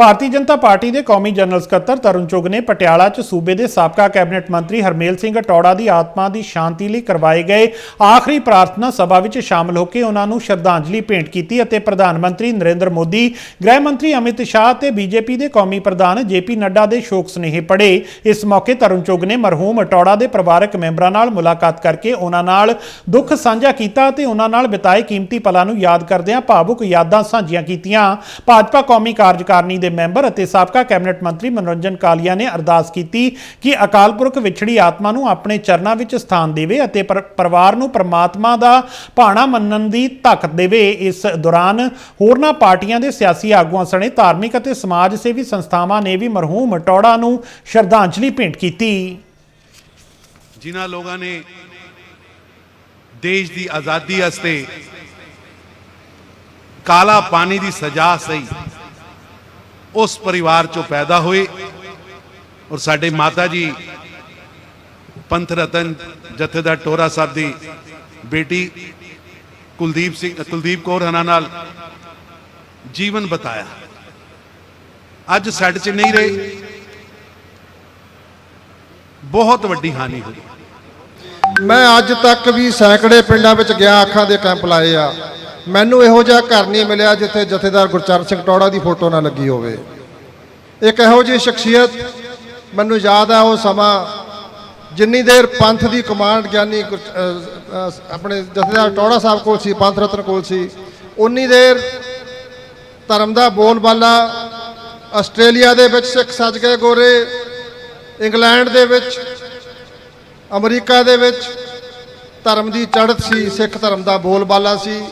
Bharatiya Janata party ਦੇ ਕੌਮੀ general ਸਕੱਤਰ ਤਰੁਣ ਚੁੱਗ ਨੇ ਪਟਿਆਲਾ 'ਚ ਸੂਬੇ ਦੇ ਸਾਬਕਾ ਕੈਬਨਿਟ ਮੰਤਰੀ ਹਰਮੇਲ ਸਿੰਘ ਟੌੜਾ ਦੀ ਆਤਮਾ ਦੀ ਸ਼ਾਂਤੀ ਲਈ ਕਰਵਾਏ ਗਏ ਆਖਰੀ ਪ੍ਰਾਰਥਨਾ ਸਭਾ ਵਿੱਚ ਸ਼ਾਮਲ ਹੋ ਕੇ ਉਹਨਾਂ ਨੂੰ ਸ਼ਰਧਾਂਜਲੀ ਭੇਂਟ ਕੀਤੀ ਅਤੇ ਪ੍ਰਧਾਨ ਮੰਤਰੀ ਨਰਿੰਦਰ ਮੋਦੀ, ਗ੍ਰਹਿ ਮੰਤਰੀ ਅਮਿਤ ਸ਼ਾਹ ਤੇ ਬੀਜੇਪੀ ਦੇ ਕੌਮੀ ਪ੍ਰਧਾਨ ਜੇਪੀ ਨੱਡਾ ਦੇ ਸ਼ੋਕ ਸੁਨੇਹੇ ਪੜੇ। ਇਸ ਮੌਕੇ ਤਰੁਣ ਚੁੱਗ ਨੇ ਮਰਹੂਮ ਟੌੜਾ ਦੇ ਪਰਿਵਾਰਕ ਮੈਂਬਰਾਂ ਨਾਲ ਮੁਲਾਕਾਤ ਕਰਕੇ ਉਹਨਾਂ ਨਾਲ ਦੁੱਖ ਸਾਂਝਾ ਕੀਤਾ ਅਤੇ ਉਹਨਾਂ ਨਾਲ ਬਿਤਾਏ ਕੀਮਤੀ ਪਲਾਂ ਨੂੰ ਯਾਦ ਕਰਦਿਆਂ ਭਾਵੁਕ ਯਾਦਾਂ ਸਾਂਝੀਆਂ ਕੀਤੀਆਂ। ਭਾਜਪਾ ਕੌਮੀ ਕਾਰਜਕਾਰਨੀ ਦੇ ਮੈਂਬਰ ਅਤੇ ਸਾਬਕਾ ਕੈਬਨਿਟ ਮੰਤਰੀ ਮਨੋਰੰਜਨ ਕਾਲੀਆ ਨੇ ਅਰਦਾਸ ਕੀਤੀ ਕਿ ਅਕਾਲ ਪੁਰਖ ਵਿਛੜੀ ਆਤਮਾ ਨੂੰ ਆਪਣੇ ਚਰਨਾਂ ਵਿੱਚ ਸਥਾਨ ਦੇਵੇ ਅਤੇ ਪਰਿਵਾਰ ਨੂੰ ਪ੍ਰਮਾਤਮਾ ਦਾ ਭਾਣਾ ਮੰਨਣ ਦੀ ਤਾਕਤ ਦੇਵੇ। ਇਸ ਦੌਰਾਨ ਹੋਰਨਾਂ ਪਾਰਟੀਆਂ ਦੇ ਸਿਆਸੀ ਆਗੂਆਂ ਸਣੇ ਧਾਰਮਿਕ ਅਤੇ ਸਮਾਜ ਸੇਵੀ ਸੰਸਥਾਵਾਂ ਨੇ ਵੀ ਮਰਹੂਮ ਟੌੜਾ ਨੂੰ ਸ਼ਰਧਾਂਜਲੀ ਭੇਂਟ ਕੀਤੀ। ਜਿਨ੍ਹਾਂ ਲੋਕਾਂ ਨੇ ਦੇਸ਼ ਦੀ ਆਜ਼ਾਦੀ ਵਾਸਤੇ ਕਾਲਾ ਪਾਣੀ ਦੀ ਸਜ਼ਾ ਸਹੀ ਉਸ ਪਰਿਵਾਰ ਚੋਂ ਪੈਦਾ ਹੋਏ ਔਰ ਸਾਡੇ ਮਾਤਾ ਜੀ ਪੰਥ ਰਤਨ ਜਥੇਦਾਰ ਟੋਰਾ ਸਾਹਿਬ ਦੀ ਬੇਟੀ ਕੁਲਦੀਪ ਸਿੰਘ ਕੁਲਦੀਪ ਕੌਰ ਹਨਾ ਨਾਲ ਜੀਵਨ ਬਤਾਇਆ। ਅੱਜ ਸਾਡੇ ਚ ਨਹੀਂ ਰਹੇ। ਬਹੁਤ ਵੱਡੀ ਹਾਨੀ ਹੋਈ। ਮੈਂ ਅੱਜ ਤੱਕ ਵੀ ਸੈਂਕੜੇ ਪਿੰਡਾਂ ਵਿੱਚ ਗਿਆ, ਅੱਖਾਂ ਦੇ ਕੈਂਪ ਲਾਏ ਆ। ਮੈਨੂੰ ਇਹੋ ਜਿਹਾ ਘਰ ਨਹੀਂ ਮਿਲਿਆ ਜਿੱਥੇ ਜਥੇਦਾਰ ਗੁਰਚਰਨ ਸਿੰਘ ਟੌੜਾ ਦੀ ਫੋਟੋ ਨਾ ਲੱਗੀ ਹੋਵੇ। ਇੱਕ ਇਹੋ ਜਿਹੀ ਸ਼ਖਸੀਅਤ ਮੈਨੂੰ ਯਾਦ ਆ ਉਹ ਸਮਾਂ ਜਿੰਨੀ ਦੇਰ ਪੰਥ ਦੀ ਕਮਾਂਡ ਗਿਆਨੀ ਗੁਰ- ਆਪਣੇ ਜਥੇਦਾਰ ਟੌੜਾ ਸਾਹਿਬ ਕੋਲ ਸੀ, ਪੰਥ ਰਤਨ ਕੋਲ ਸੀ, ਉਨੀ ਦੇਰ ਧਰਮ ਦਾ ਬੋਲਬਾਲਾ ਆਸਟ੍ਰੇਲੀਆ ਦੇ ਵਿੱਚ ਸਿੱਖ ਸੱਜ ਗਏ ਗੋਰੇ, ਇੰਗਲੈਂਡ ਦੇ ਵਿੱਚ, ਅਮਰੀਕਾ ਦੇ ਵਿੱਚ ਧਰਮ ਦੀ ਚੜ੍ਹਤ ਸੀ, ਸਿੱਖ ਧਰਮ ਦਾ ਬੋਲਬਾਲਾ ਸੀ।